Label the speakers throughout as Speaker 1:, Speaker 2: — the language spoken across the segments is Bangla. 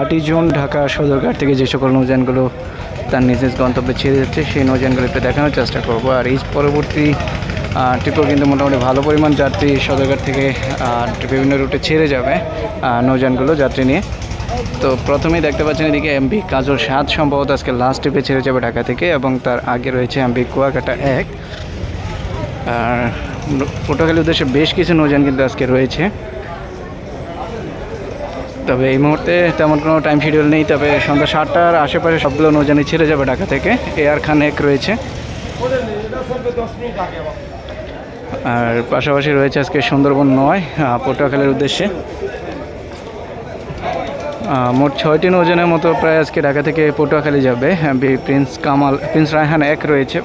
Speaker 1: আটই জুন ঢাকা সদরঘাট থেকে যে সকল নৌযানগুলো তার নিজ নিজ গন্তব্যে ছেড়ে যাচ্ছে, সেই নৌযানগুলো একটু দেখানোর চেষ্টা করব। আর এই পরবর্তী ট্রিপও কিন্তু মোটামুটি ভালো পরিমাণ যাত্রী সদরঘাট থেকে বিভিন্ন রুটে ছেড়ে যাবে নৌযানগুলো যাত্রী নিয়ে। তো প্রথমেই দেখতে পাচ্ছেন এদিকে এমবি কাজল সাত সম্ভবত আজকে লাস্ট ট্রিপে ছেড়ে যাবে ঢাকা থেকে এবং তার আগে রয়েছে এমবি কুয়াকাটা এক। আর পটুয়াখালীর উদ্দেশ্যে বেশ কিছু নৌযান কিন্তু আজকে রয়েছে। তবে এই মুহূর্তে তেমন কোনো টাইম শিডিউল নেই, তবে সন্ধ্যা সাতটার আশেপাশে সবগুলো নৌজানি ছেড়ে যাবে ঢাকা থেকে। এয়ার খান এক রয়েছে। আর পাশাপাশি রয়েছে আজকে সুন্দরবন নয় পটুয়াখালীর উদ্দেশ্যে। মোট ছয়টি নৌজানের মতো প্রায় আজকে ঢাকা থেকে পটুয়াখালী যাবে। প্রিন্স কামাল, প্রিন্স রায়হান এক রয়েছে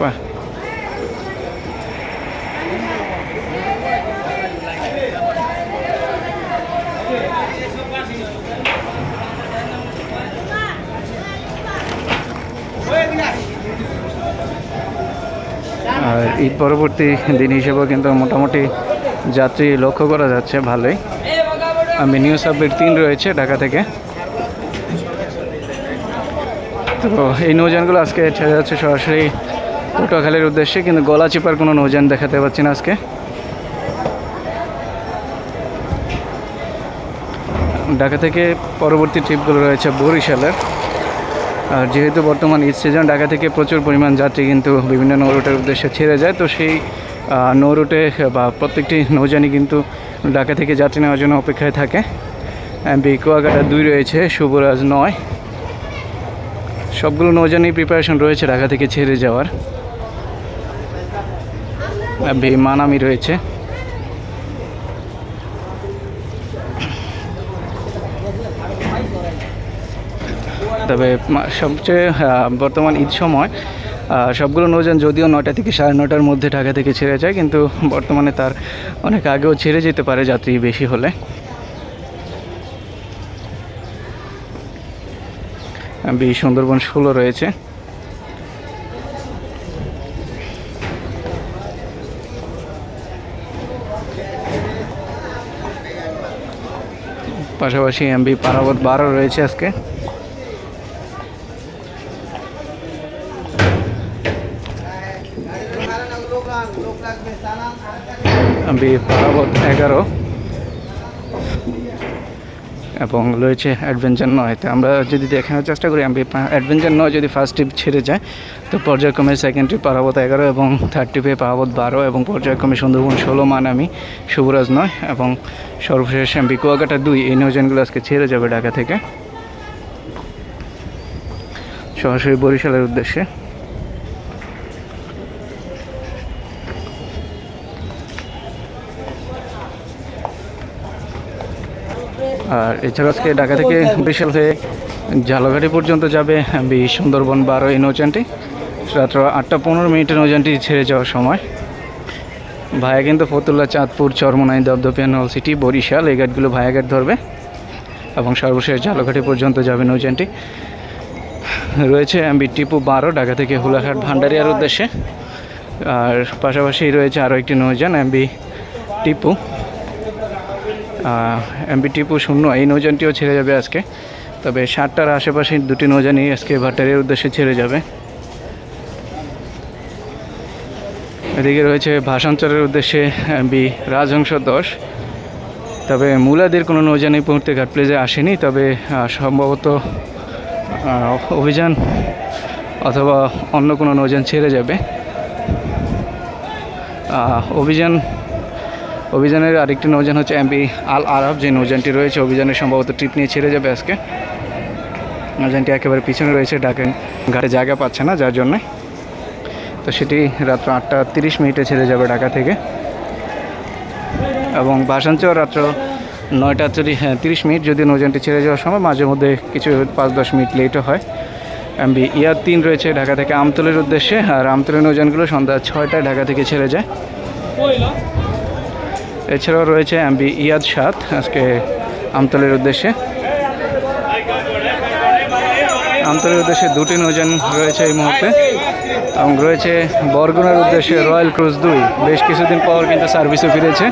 Speaker 1: ঈদ পরবর্তী দিন হিসেবেও কিন্তু মোটামুটি যাত্রী লক্ষ্য করা যাচ্ছে ভালোই। আমি নিউ সাবমিট তিন রয়েছে ঢাকা থেকে। তো এই নৌযানগুলো আজকে ছেড়ে যাচ্ছে সরাসরি পটুয়াখালীর উদ্দেশ্যে, কিন্তু গলা চিপার কোনো নৌযান দেখাতে পাচ্ছি না আজকে। ঢাকা থেকে পরবর্তী ট্রিপগুলো রয়েছে বরিশালের। আর যেহেতু বর্তমান ঈদ সিজন ঢাকা থেকে প্রচুর পরিমাণ যাত্রী কিন্তু বিভিন্ন নৌ রুটের উদ্দেশ্যে ছেড়ে যায়, তো সেই নৌ রুটে, বা প্রত্যেকটি নৌযানই কিন্তু ঢাকা থেকে যাত্রী নেওয়ার জন্য অপেক্ষায় থাকে। বি কুয়াকাটা দুই রয়েছে, শুভরাজ নয়। সবগুলো নৌযানই প্রিপারেশন রয়েছে ঢাকা থেকে ছেড়ে যাওয়ার। মানামি রয়েছে। তবে সবচেয়ে বর্তমান ঈদ সময় সবগুলো নৌযান যদিও নয়টা থেকে সাড়ে নটার মধ্যে ঢাকা থেকে ছেড়ে যায়, কিন্তু বর্তমানে তার অনেক আগেও ছেড়ে যেতে পারে যাত্রী বেশি হলে। বি সুন্দরবন ষোলো রয়েছে। পাশাপাশি এমবি পারাবত বারো রয়েছে আজকে। এমবি পারাবত এগারো। এবং রয়েছে অ্যাডভেঞ্চার নয়। তো আমরা যদি দেখানোর চেষ্টা করি, আমি অ্যাডভেঞ্চার নয় যদি ফার্স্ট ট্রিপ ছেড়ে যায়, তো পর্যায়ক্রমে সেকেন্ড ট্রিপ পারাবত এগারো এবং থার্ড ট্রিপে পারাবত বারো এবং পর্যায়ক্রমে সুন্দরবন ষোলো মান আমি শুভরাজ নয় এবং সর্বশেষ এমবি কুয়াকাটা দুই, এই নৌযানগুলো আজকে ছেড়ে যাবে ঢাকা থেকে। সরাসরি বরিশালের উদ্দেশ্যে। আর এছাড়া আজকে ঢাকা থেকে বিশাল হয়ে ঝালঘাটি পর্যন্ত যাবে বি সুন্দরবন বারো এই নৌযানটি। রাত্র আটটা পনেরো মিনিটে নৌযানটি ছেড়ে যাওয়ার সময়। ভায়া কিন্তু ফতুল্লা, চাঁদপুর, চরমনাই দপদপিয়া নল সিটি বরিশাল এই গাড়িগুলো ভায়া গাড়ি ধরবে এবং সর্বশেষ ঝালঘাটি পর্যন্ত যাবে নৌযানটি। রয়েছে এমবি টিপু বারো, ঢাকা থেকে হুলাঘাট, ভান্ডারিয়ার উদ্দেশ্যে। আর পাশাপাশি রয়েছে আরও একটি নৌযান, এমবি টিপু। এমবি টিপু শূন্য, এই নৌযানটিও ছেড়ে যাবে আজকে। তবে সাতটার আশেপাশে দুটি নৌযানই আজকে ভাটারের উদ্দেশ্যে ছেড়ে যাবে। এদিকে রয়েছে ভাষান্তরের উদ্দেশ্যে এমবি রাজহংস দশ। তবে মূলাদের কোনো নৌযান এই ঘাট প্লেজে আসেনি, তবে সম্ভবত অভিযান অথবা অন্য কোনো নৌযান ছেড়ে যাবে। অভিযান অভিযানের আরেকটি নৌযান হচ্ছে এমবি আল আরব, যে নৌযানটি রয়েছে, অভিযানের সম্ভবত ট্রিপ নিয়ে ছেড়ে যাবে আজকে। নৌযানটি একেবারে পিছনে রয়েছে ঢাকা ঘাটে জায়গা পাচ্ছে না, যার জন্যে। তো সেটি রাত্র আটটা তিরিশ মিনিটে ছেড়ে যাবে ঢাকা থেকে। এবং ভাষাঞ্চল রাত্র নয়টা হ্যাঁ তিরিশ মিনিট যদি নৌযানটি ছেড়ে যাওয়ার সময়, মাঝে মধ্যে কিছু পাঁচ দশ মিনিট লেটও হয়। এমবি ইয়ার তিন রয়েছে ঢাকা থেকে আমতলের উদ্দেশ্যে, আর আমতলের নৌযানগুলো সন্ধ্যা ছয়টায় ঢাকা থেকে ছেড়ে যায়। এছাড়াও রয়েছে এমবি ইয়াদ সাত আজকে আমতলের উদ্দেশ্যে। আমতলের উদ্দেশ্যে দুটি নৌযান রয়েছে এই মুহূর্তে। এবং রয়েছে বরগুনার উদ্দেশ্যে রয়্যাল ক্রুজ দুই। বেশ কিছুদিন পর কিন্তু সার্ভিসে ফিরেছে।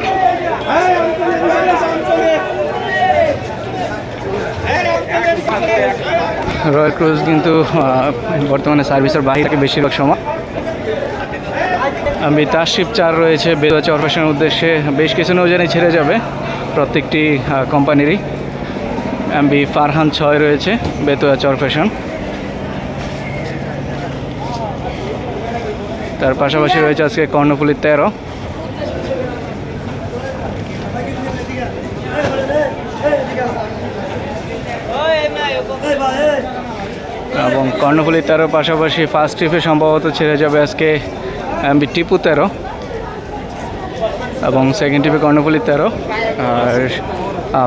Speaker 1: রয়্যাল ক্রুজ কিন্তু বর্তমানে সার্ভিসের বাইরে থাকে বেশিরভাগ সময়। আমি তারশিপ চার রয়েছে, বেদুয়া চরফেশনের উদ্দেশ্যে। বেশ কিছু নৌজানি ছেড়ে যাবে প্রত্যেকটি কোম্পানিরই। এমবি ফারহান ছয় রয়েছে বেতুয়া চরফেশন তার পাশাপাশি রয়েছে আজকে কর্ণফুলি তেরো। এবং কর্ণফুলি তেরোর পাশাপাশি ফার্স্ট ট্রিপে সম্ভবত ছেড়ে যাবে আজকে এমবি টিপু তেরো এবং সেকেন্ড ট্রিপে কর্ণফুলি তেরো। আর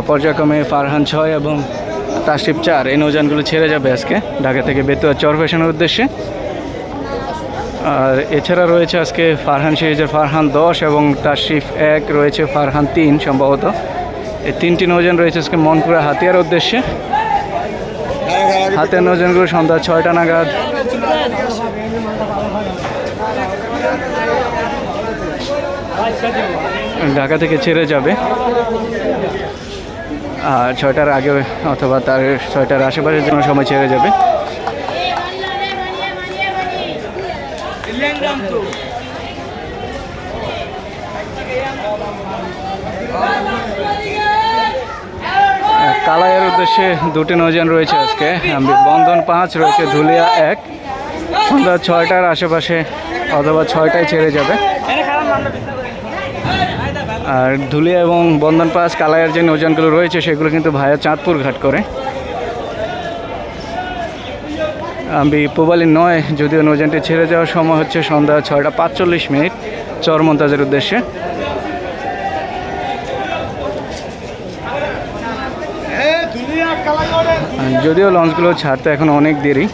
Speaker 1: পর্যায়ক্রমে ফারহান ছয় এবং তাসিফ চার। এই নৌযানগুলো ছেড়ে যাবে আজকে ঢাকা থেকে বেতুয়া চরফেশনের উদ্দেশ্যে। আর এছাড়া রয়েছে আজকে ফারহান সিরিজের ফারহান দশ এবং তাশিফ এক রয়েছে ফারহান তিন সম্ভবত। এই তিনটি নৌযান রয়েছে আজকে মনপুরা হাতিয়ার উদ্দেশ্যে। হাতের নৌযানগুলো সন্ধ্যা ছয়টা নাগাদ। ঢাকা থেকে ছেড়ে যাবে। আর ছয়টার আগে অথবা তার ছয়টার আশেপাশের জন্য সময় ছেড়ে যাবে। কালাইয়ের উদ্দেশ্যে দুটি নৌযান রয়েছে আজকে। বন্ধন পাঁচ, রয়েছে ধুলিয়া এক। সন্ধ্যা ছয়টার আশেপাশে অথবা ছয়টায় ছেড়ে যাবে। আর ধুলিয়া এবং বন্ধন পাস কালাইয়ের যে নৌযানগুলো রয়েছে, সেগুলো কিন্তু ভায়া চাঁদপুর ঘাট করে। আমি পুবালি নয়, যদিও নৌযানটি ছেড়ে যাওয়ার সময় হচ্ছে সন্ধ্যা ছয়টা পাঁচচল্লিশ মিনিট চরমন্তাজের উদ্দেশ্যে। যদিও লঞ্চগুলো ছাড়তে এখন অনেক দেরি,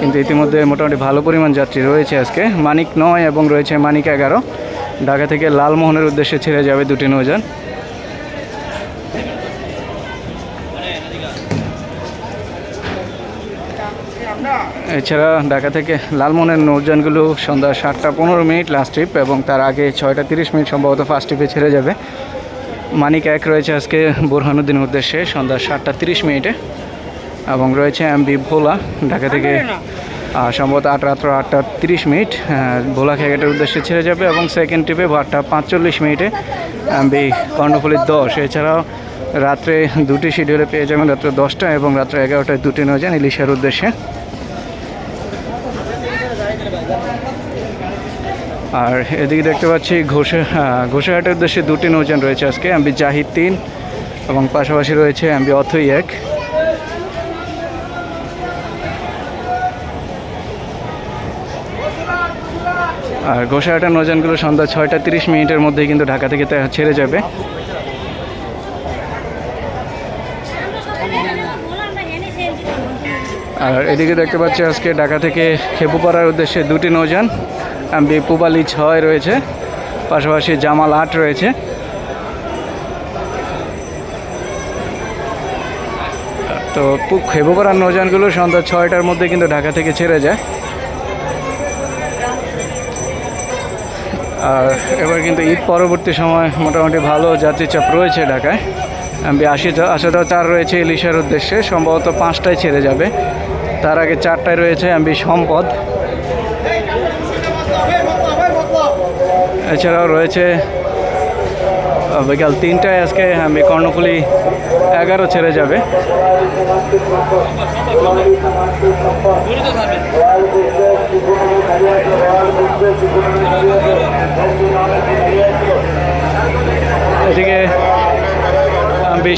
Speaker 1: কিন্তু ইতিমধ্যে মোটামুটি ভালো পরিমাণ যাত্রী রয়েছে আজকে। মানিক নয় এবং রয়েছে মানিক এগারো। ঢাকা থেকে লালমোহনের উদ্দেশ্যে ছেড়ে যাবে দুটি নৌযান। এছাড়া ঢাকা থেকে লালমোহনের নৌযানগুলো সন্ধ্যা সাতটা পনেরো মিনিট লাস্ট ট্রিপ এবং তার আগে ছয়টা তিরিশ মিনিট সম্ভবত ফার্স্ট ট্রিপে ছেড়ে যাবে। মানিক এক রয়েছে আজকে বোরহানুদ্দিনের উদ্দেশ্যে সন্ধ্যা সাতটা তিরিশ মিনিটে এবং রয়েছে এমবি ভোলা, ঢাকা থেকে সম্ভবত আট রাত্র আটটা তিরিশ মিনিট ভোলা খেয়াঘাটের উদ্দেশ্যে ছেড়ে যাবে এবং সেকেন্ড ট্রিপে আটটা পাঁচচল্লিশ মিনিটে কর্ণফুলির দশ। এছাড়াও রাত্রে দুটি শিডিউলে পেয়ে যাবেন রাত্রে দশটা এবং রাত্রে এগারোটায় দুটি নৌযান ইলিশের উদ্দেশ্যে। আর এদিকে দেখতে পাচ্ছি ঘোষে ঘোষাঘাটের উদ্দেশ্যে দুটি নৌযান রয়েছে আজকে এমবি জাহিদ তিন এবং পাশাপাশি রয়েছে এমবি অথই এক। আর ঘোষাঘাটের নৌযানগুলো সন্ধ্যা ছয়টা তিরিশ মিনিটের মধ্যেই কিন্তু ঢাকা থেকে ছেড়ে যাবে। আর এদিকে দেখতে পাচ্ছি আজকে ঢাকা থেকে খেপুপাড়ার উদ্দেশ্যে দুটি নৌযান এমবি পুবালি ছয় রয়েছে, পাশাপাশি জামাল আট রয়েছে। তো খেপুপাড়ার নৌযানগুলো সন্ধ্যা ছয়টার মধ্যে কিন্তু ঢাকা থেকে ছেড়ে যায়। আর এবার কিন্তু ঈদ পরবর্তী সময় মোটামুটি ভালো যাত্রী চাপ রয়েছে ঢাকায়। এমবি আশি আশাটা চার রয়েছে ইলিশার উদ্দেশ্যে, সম্ভবত পাঁচটায় ছেড়ে যাবে। তার আগে চারটায় রয়েছে এমবি সম্পদ। এছাড়াও রয়েছে বিকাল তিনটায় আজকে আমি কর্ণফুলি এগারো ছেড়ে যাবে। এদিকে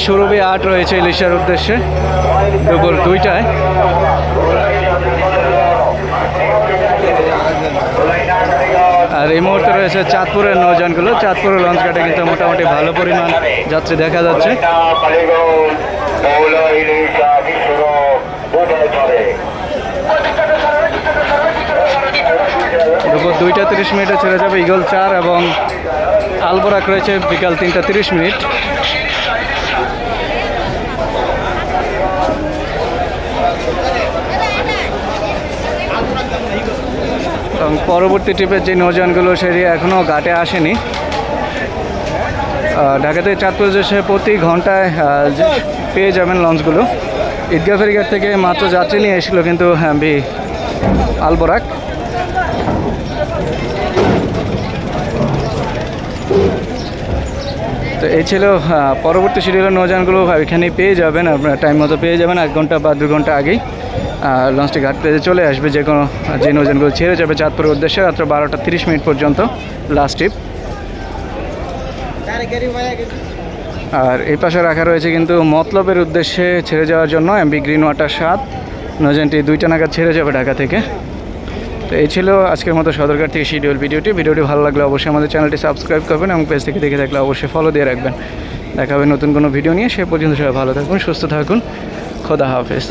Speaker 1: সুরভি আট রয়েছে ইলিশার উদ্দেশ্যে, দুপুর দুইটায়। আর এই মুহূর্তে রয়েছে চাঁদপুরের নৌযানগুলো। চাঁদপুরের লঞ্চ ঘাটে কিন্তু মোটামুটি ভালো পরিমাণ যাত্রী দেখা যাচ্ছে। দুপুর দুইটা তিরিশ মিনিটে ছেড়ে যাবে ইগল চার এবং আলবোরাক রয়েছে বিকাল তিনটা তিরিশ মিনিট। এবং পরবর্তী ট্রিপের যে নৌযানগুলো সেটি এখনও ঘাটে আসেনি। আহ, ঢাকা থেকে চাঁদপুর এসে প্রতি ঘন্টায় পেয়ে যাবেন লঞ্চগুলো। ঈদগাহ ফেরিঘাট থেকে মাত্র যাত্রী নিয়ে এসেছিল কিন্তু হ্যাঁ বি আলবরাক। তো এই ছিল পরবর্তী শিডিউলের নৌযানগুলো এখানেই পেয়ে যাবেন আপনার টাইম মতো পেয়ে যাবেন এক ঘণ্টা বা দু ঘণ্টা আগেই। লঞ্চটি ঘাট পেজে চলে আসবে যে কোনো, যে নৌযানগুলো ছেড়ে যাবে চাঁদপুরের উদ্দেশ্যে রাত্র বারোটা তিরিশ মিনিট পর্যন্ত লাস্ট ট্রিপ আর এই পাশে রাখা রয়েছে কিন্তু মতলবের উদ্দেশ্যে ছেড়ে যাওয়ার জন্য এমবি গ্রিন ওয়াটার সাত, নৌযানটি দুইটা নাগাদ ছেড়ে যাবে ঢাকা থেকে। তো এই ছিল আজকের মতো সদরঘাট থেকে শিডিউল ভিডিওটি। ভিডিওটি ভালো লাগলে অবশ্যই আমাদের চ্যানেলটি সাবস্ক্রাইব করবেন এবং পেজ থেকে দেখে থাকলে অবশ্যই ফলো দিয়ে রাখবেন। দেখা হবে নতুন কোনো ভিডিও নিয়ে। সে পর্যন্ত সবাই ভালো থাকুন, সুস্থ থাকুন। খোদা হাফেজ।